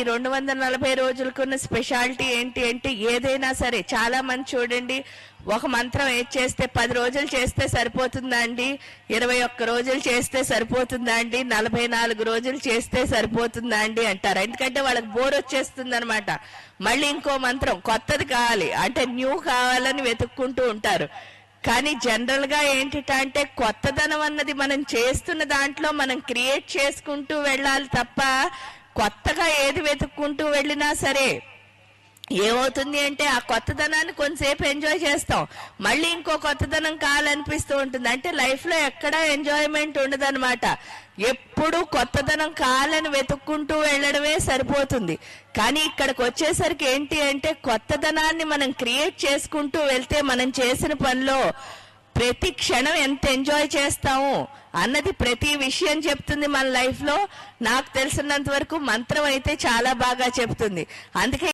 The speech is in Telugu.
ఈ రెండు వందల నలభై రోజులకున్న స్పెషాలిటీ ఏంటి అంటే ఏదైనా సరే చాలా మంది చూడండి ఒక మంత్రం ఏది చేస్తే పది రోజులు చేస్తే సరిపోతుందా అండి? ఇరవై ఒక్క రోజులు చేస్తే సరిపోతుందా అండి? నలభై నాలుగు రోజులు చేస్తే సరిపోతుందా అండి అంటారు. ఎందుకంటే వాళ్ళకి బోర్ వచ్చేస్తుంది అనమాట మళ్ళీ ఇంకో మంత్రం కొత్తది కావాలి. అంటే న్యూ కావాలని వెతుక్కుంటూ ఉంటారు. కానీ జనరల్గా ఏంటంటే అంటే కొత్తదనం అన్నది మనం చేస్తున్న దాంట్లో మనం క్రియేట్ చేసుకుంటూ వెళ్ళాలి తప్ప కొత్తగా ఏది వెతుక్కుంటూ వెళ్ళినా సరే ఏమవుతుంది అంటే ఆ కొత్తదనాన్ని కొంతసేపు ఎంజాయ్ చేస్తాం. మళ్ళీ ఇంకో కొత్తదనం కావాలనిపిస్తూ ఉంటుంది. అంటే లైఫ్లో ఎక్కడా ఎంజాయ్మెంట్ ఉండదనమాట ఎప్పుడు కొత్తదనం కావాలని వెతుక్కుంటూ వెళ్ళడమే సరిపోతుంది. కానీ ఇక్కడికి వచ్చేసరికి ఏంటి అంటే కొత్తదనాన్ని మనం క్రియేట్ చేసుకుంటూ వెళ్తే మనం చేసిన పనిలో ప్రతి క్షణం ఎంత ఎంజాయ్ చేస్తాము అన్నది ప్రతి విషయం చెప్తుంది మన లైఫ్లో నాకు తెలిసినంత వరకు మంత్రం అయితే చాలా బాగా చెప్తుంది. అందుకే